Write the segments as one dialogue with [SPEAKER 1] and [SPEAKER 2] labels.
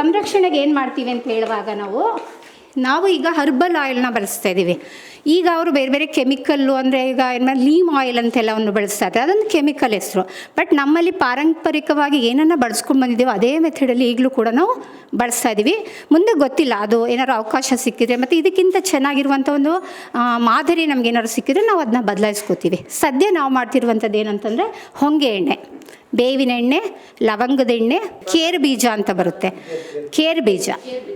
[SPEAKER 1] ಸಂರಕ್ಷಣೆಗೆ ಏನು ಮಾಡ್ತೀವಿ ಅಂತ ಹೇಳುವಾಗ ನಾವು ನಾವು ಈಗ ಹರ್ಬಲ್ ಆಯಿಲ್ನ ಬಳಸ್ತಾ ಇದ್ದೀವಿ ಈಗ ಅವರು ಬೇರೆ ಬೇರೆ ಕೆಮಿಕಲ್ಲು ಅಂದರೆ ಈಗ ಏನು ಲೀಮ್ ಆಯಿಲ್ ಅಂತೆಲ್ಲವನ್ನು ಬಳಸ್ತಾ ಇದ್ದಾರೆ. ಅದೊಂದು ಕೆಮಿಕಲ್ ಹೆಸರು. ಬಟ್ ನಮ್ಮಲ್ಲಿ ಪಾರಂಪರಿಕವಾಗಿ ಏನನ್ನ ಬಳಸ್ಕೊಂಡು ಬಂದಿದ್ದೀವೋ ಅದೇ ಮೆಥಡಲ್ಲಿ ಈಗಲೂ ಕೂಡ ನಾವು ಬಳಸ್ತಾ ಇದ್ದೀವಿ ಮುಂದೆ ಗೊತ್ತಿಲ್ಲ, ಅದು ಏನಾದ್ರು ಅವಕಾಶ ಸಿಕ್ಕಿದ್ರೆ, ಮತ್ತು ಇದಕ್ಕಿಂತ ಚೆನ್ನಾಗಿರುವಂಥ ಒಂದು ಮಾದರಿ ನಮಗೇನಾದ್ರು ಸಿಕ್ಕಿದ್ರೆ ನಾವು ಅದನ್ನ ಬದಲಾಯಿಸ್ಕೋತೀವಿ. ಸದ್ಯ ನಾವು ಮಾಡ್ತಿರುವಂಥದ್ದು ಏನಂತಂದರೆ ಹೊಂಗೆ ಎಣ್ಣೆ. ಬೇವಿನ ಎಣ್ಣೆ, ಲವಂಗದ ಎಣ್ಣೆ ಕೇರ್ ಬೀಜ ಅಂತ ಬರುತ್ತೆ. ಕೇರ್ ಬೀಜ.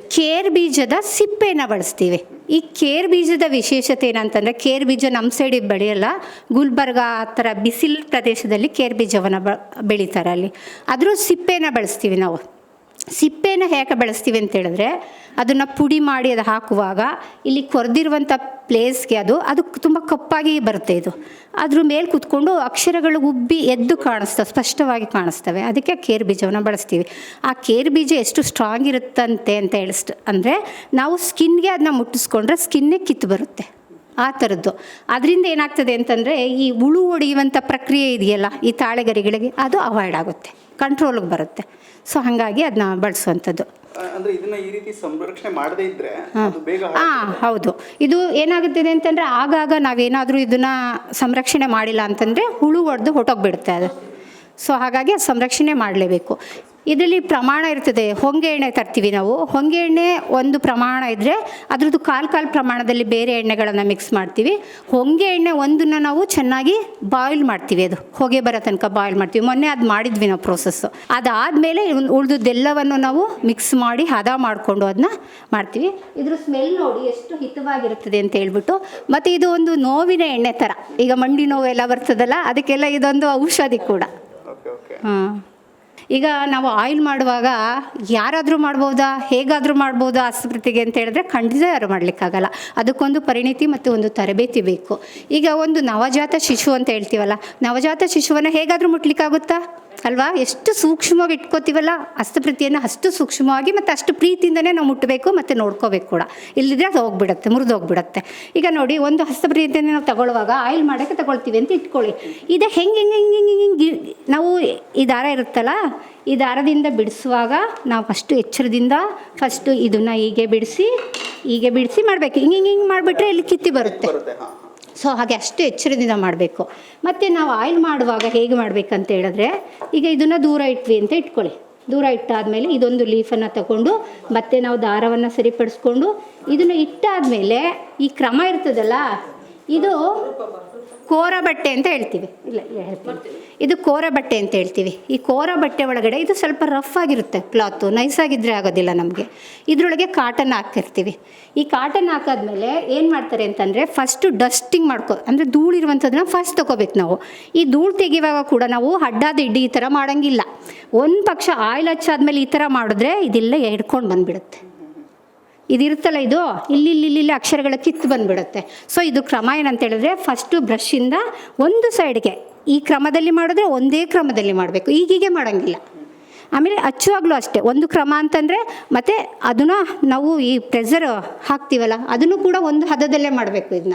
[SPEAKER 1] ಕೇರ್ ಬೀಜದ ಸಿಪ್ಪೆನ ಬಳಸ್ತೀವಿ. ಈ ಕೇರ್ ಬೀಜದ ವಿಶೇಷತೆ ಏನಂತಂದರೆ ಕೇರ್ ಬೀಜ ನಮ್ಮ ಸೈಡಿಗೆ ಬೆಳೆಯಲ್ಲ. ಗುಲ್ಬರ್ಗ ಆ ಥರ ಬಿಸಿಲು ಪ್ರದೇಶದಲ್ಲಿ ಕೇರ್ ಬೀಜವನ್ನು ಬೆಳೀತಾರೆ ಅಲ್ಲಿ. ಅದ್ರ ಸಿಪ್ಪೆನ ಬಳಸ್ತೀವಿ ನಾವು. ಸಿಪ್ಪೆನ ಹೇಗೆ ಬಳಸ್ತೀವಿ ಅಂತ ಹೇಳಿದ್ರೆ ಅದನ್ನು ಪುಡಿ ಮಾಡಿ ಅದು ಹಾಕುವಾಗ ಇಲ್ಲಿ ಕೊರೆದಿರುವಂಥ ಪ್ಲೇಸ್ಗೆ ಅದು ಅದು ತುಂಬ ಕಪ್ಪಾಗಿ ಬರುತ್ತೆ ಇದು. ಅದ್ರ ಮೇಲೆ ಕೂತ್ಕೊಂಡು ಅಕ್ಷರಗಳು ಉಬ್ಬಿ ಎದ್ದು ಕಾಣಿಸ್ತವೆ, ಸ್ಪಷ್ಟವಾಗಿ ಕಾಣಿಸ್ತವೆ. ಅದಕ್ಕೆ ಕೇರ್ ಬೀಜವನ್ನು ಬಳಸ್ತೀವಿ. ಆ ಕೇರ್ ಬೀಜ ಎಷ್ಟು ಸ್ಟ್ರಾಂಗ್ ಇರುತ್ತಂತೆ ಅಂತ ಹೇಳಿಸ್ ಅಂದರೆ ನಾವು ಸ್ಕಿನ್ಗೆ ಅದನ್ನ ಮುಟ್ಟಿಸ್ಕೊಂಡ್ರೆ ಸ್ಕಿನ್ನೇ ಕಿತ್ತು ಬರುತ್ತೆ. ಆ ಥರದ್ದು ಅದರಿಂದ ಏನಾಗ್ತದೆ ಅಂತಂದರೆ ಈ ಉಳು ಹೊಡೆಯುವಂಥ ಪ್ರಕ್ರಿಯೆ ಇದೆಯಲ್ಲ ಈ ತಾಳೆಗರಿಗಳಿಗೆ ಅದು ಅವಾಯ್ಡ್ ಆಗುತ್ತೆ ಕಂಟ್ರೋಲ್ಗೆ ಬರುತ್ತೆ. ಸೊ ಹಾಗಾಗಿ ಅದನ್ನ ಬಳಸುವಂಥದ್ದು.
[SPEAKER 2] ಅಂದ್ರೆ ಇದನ್ನ ಈ ರೀತಿ ಸಂರಕ್ಷಣೆ ಮಾಡದೇ ಇದ್ರೆ ಅದು ಬೇಗ
[SPEAKER 1] ಹಾಂ ಹೌದು. ಇದು ಏನಾಗುತ್ತದೆ ಅಂತಂದರೆ ಆಗಾಗ ನಾವೇನಾದರೂ ಇದನ್ನ ಸಂರಕ್ಷಣೆ ಮಾಡಿಲ್ಲ ಅಂತಂದರೆ ಹುಳು ಹೊಡೆದು ಹೊಟ್ಟೋಗ್ಬಿಡುತ್ತೆ ಅದು. ಸೊ ಹಾಗಾಗಿ ಅದು ಸಂರಕ್ಷಣೆ ಮಾಡಲೇಬೇಕು. ಇದರಲ್ಲಿ ಪ್ರಮಾಣ ಇರ್ತದೆ. ಹೊಂಗೆ ಎಣ್ಣೆ ತರ್ತೀವಿ ನಾವು. ಹೊಂಗೆ ಎಣ್ಣೆ ಒಂದು ಪ್ರಮಾಣ ಇದ್ದರೆ ಅದ್ರದ್ದು ಕಾಲು ಕಾಲು ಪ್ರಮಾಣದಲ್ಲಿ ಬೇರೆ ಎಣ್ಣೆಗಳನ್ನು ಮಿಕ್ಸ್ ಮಾಡ್ತೀವಿ. ಹೊಂಗೆ ಎಣ್ಣೆ ಒಂದನ್ನು ನಾವು ಚೆನ್ನಾಗಿ ಬಾಯ್ಲ್ ಮಾಡ್ತೀವಿ ಅದು. ಹೊಗೆ ಬರೋ ತನಕ ಬಾಯ್ಲ್ ಮಾಡ್ತೀವಿ. ಮೊನ್ನೆ ಅದು ಮಾಡಿದ್ವಿ ನಾವು ಪ್ರೋಸೆಸ್ಸು ಅದಾದಮೇಲೆ ಉಳಿದುದೆಲ್ಲವನ್ನು ನಾವು ಮಿಕ್ಸ್ ಮಾಡಿ ಹದ ಮಾಡಿಕೊಂಡು ಅದನ್ನ ಮಾಡ್ತೀವಿ. ಇದ್ರ ಸ್ಮೆಲ್ ನೋಡಿ ಎಷ್ಟು ಹಿತವಾಗಿರುತ್ತದೆ ಅಂತ ಹೇಳ್ಬಿಟ್ಟು. ಮತ್ತು ಇದು ಒಂದು ನೋವಿನ ಎಣ್ಣೆ ಥರ ಈಗ ಮಂಡಿ ನೋವು ಎಲ್ಲ ಬರ್ತದಲ್ಲ ಅದಕ್ಕೆಲ್ಲ ಇದೊಂದು ಔಷಧಿ ಕೂಡ. ಹಾಂ ಈಗ ನಾವು ಆಯಿಲ್ ಮಾಡುವಾಗ ಯಾರಾದರೂ ಮಾಡ್ಬೋದಾ? ಹೇಗಾದರೂ ಮಾಡ್ಬೋದಾ ಆಸ್ಪತ್ರೆಗೆ ಅಂತ ಹೇಳಿದ್ರೆ ಖಂಡಿತ ಯಾರು ಮಾಡಲಿಕ್ಕಾಗಲ್ಲ. ಅದಕ್ಕೊಂದು ಪರಿಣಿತಿ ಮತ್ತು ಒಂದು ತರಬೇತಿ ಬೇಕು. ಈಗ ಒಂದು ನವಜಾತ ಶಿಶು ಅಂತ ಹೇಳ್ತೀವಲ್ಲ, ನವಜಾತ ಶಿಶುವನ್ನು ಹೇಗಾದರೂ ಮುಟ್ಲಿಕ್ಕಾಗುತ್ತಾ? ಅಲ್ವಾ? ಎಷ್ಟು ಸೂಕ್ಷ್ಮವಾಗಿ ಇಟ್ಕೋತೀವಲ್ಲ? ಹಸ್ತಪ್ರತಿಯನ್ನು ಅಷ್ಟು ಸೂಕ್ಷ್ಮವಾಗಿ ಮತ್ತು ಅಷ್ಟು ಪ್ರೀತಿಯಿಂದನೇ ನಾವು ಮುಟ್ಟಬೇಕು ಮತ್ತು ನೋಡ್ಕೋಬೇಕು ಕೂಡ. ಇಲ್ಲದಿದ್ರೆ ಅದು ಹೋಗ್ಬಿಡುತ್ತೆ ಮುರಿದು ಹೋಗ್ಬಿಡುತ್ತೆ ಈಗ ನೋಡಿ, ಒಂದು ಹಸ್ತಪ್ರತಿಯನ್ನು ನಾವು ತಗೊಳ್ಳುವಾಗ ಆಯಿಲ್ ಮಾಡೋಕ್ಕೆ ತಗೊಳ್ತೀವಿ ಅಂತ ಇಟ್ಕೊಳ್ಳಿ. ಇದು ಹೆಂಗೆ ಹೆಂಗೆ ಹೆಂಗೆ ಹೆಂಗೆ, ಹಿಂಗೆ, ನಾವು ಈ ದಾರ ಇರುತ್ತಲ್ಲ ಈ ದಾರದಿಂದ ಬಿಡಿಸುವಾಗ ನಾವು ಫಸ್ಟು ಎಚ್ಚರದಿಂದ ಫಸ್ಟು ಇದನ್ನು ಹೀಗೆ ಬಿಡಿಸಿ ಹೀಗೆ ಬಿಡಿಸಿ ಮಾಡಬೇಕು. ಹಿಂಗೆ ಹಿಂಗೆ ಹಿಂಗೆ ಮಾಡಿಬಿಟ್ರೆ ಇಲ್ಲಿ ಕಿತ್ತಿ ಬರುತ್ತೆ. ಸೊ ಹಾಗೆ ಅಷ್ಟು ಎಚ್ಚರದಿಂದ ಮಾಡಬೇಕು. ಮತ್ತು ನಾವು ಆಯಿಲ್ ಮಾಡುವಾಗ ಹೇಗೆ ಮಾಡಬೇಕಂತ ಹೇಳಿದ್ರೆ ಈಗ ಇದನ್ನು ದೂರ ಇಟ್ವಿ ಅಂತ ಇಟ್ಕೊಳ್ಳಿ. ದೂರ ಇಟ್ಟಾದಮೇಲೆ ಇದೊಂದು ಲೀಫನ್ನು ತಗೊಂಡು ಮತ್ತೆ ನಾವು ದಾರವನ್ನು ಸರಿಪಡಿಸ್ಕೊಂಡು ಇದನ್ನು ಇಟ್ಟಾದಮೇಲೆ ಈ ಕ್ರಮ ಇರ್ತದಲ್ಲ ಇದು ಕೋರ ಬಟ್ಟೆ ಅಂತ ಹೇಳ್ತೀವಿ. ಇಲ್ಲ ಹೇಳ್ತೀನಿ. ಇದು ಕೋರ ಬಟ್ಟೆ ಅಂತ ಹೇಳ್ತೀವಿ. ಈ ಕೋರ ಬಟ್ಟೆ ಒಳಗಡೆ ಇದು ಸ್ವಲ್ಪ ರಫ್ ಆಗಿರುತ್ತೆ ಕ್ಲಾತು ನೈಸಾಗಿದ್ದರೆ ಆಗೋದಿಲ್ಲ ನಮಗೆ. ಇದರೊಳಗೆ ಕಾಟನ್ ಹಾಕಿರ್ತೀವಿ ಈ ಕಾಟನ್ ಹಾಕಾದ್ಮೇಲೆ ಏನು ಮಾಡ್ತಾರೆ ಅಂತಂದರೆ ಫಸ್ಟು ಡಸ್ಟಿಂಗ್ ಮಾಡ್ಕೊ ಅಂದರೆ ಧೂಳಿರುವಂಥದ್ದನ್ನ ಫಸ್ಟ್ ತೊಗೋಬೇಕು ನಾವು. ಈ ಧೂಳು ತೆಗೆಯುವಾಗ ಕೂಡ ನಾವು ಅಡ್ಡಾದ ಇಡ್ಡಿ ಈ ಥರ ಮಾಡೋಂಗಿಲ್ಲ. ಒಂದು ಪಕ್ಷ ಆಯಿಲ್ ಹಚ್ಚಾದ್ಮೇಲೆ ಈ ಥರ ಮಾಡಿದ್ರೆ ಇದೆಲ್ಲ ಎಡ್ಕೊಂಡು ಬಂದುಬಿಡುತ್ತೆ. ಇದಿರುತ್ತಲ್ಲ ಇದು? ಇಲ್ಲಿ ಇಲ್ಲಿ ಇಲ್ಲಿ ಅಕ್ಷರಗಳ ಕಿತ್ತು ಬಂದುಬಿಡುತ್ತೆ. ಸೊ ಇದು ಕ್ರಮ ಏನಂತ ಹೇಳಿದ್ರೆ ಫಸ್ಟು ಬ್ರಷಿಂದ ಒಂದು ಸೈಡ್ಗೆ ಈ ಕ್ರಮದಲ್ಲಿ ಮಾಡಿದ್ರೆ ಒಂದೇ ಕ್ರಮದಲ್ಲಿ ಮಾಡಬೇಕು. ಈಗೀಗೆ ಮಾಡೋಂಗಿಲ್ಲ. ಆಮೇಲೆ ಅಚ್ಚುವಾಗಲೂ ಅಷ್ಟೇ. ಒಂದು ಕ್ರಮ ಅಂತಂದರೆ ಮತ್ತು ಅದನ್ನು ನಾವು ಈ ಪ್ರೆಸರ್ ಹಾಕ್ತೀವಲ್ಲ, ಅದನ್ನು ಕೂಡ ಒಂದು ಹದದಲ್ಲೇ ಮಾಡಬೇಕು ಇದನ್ನ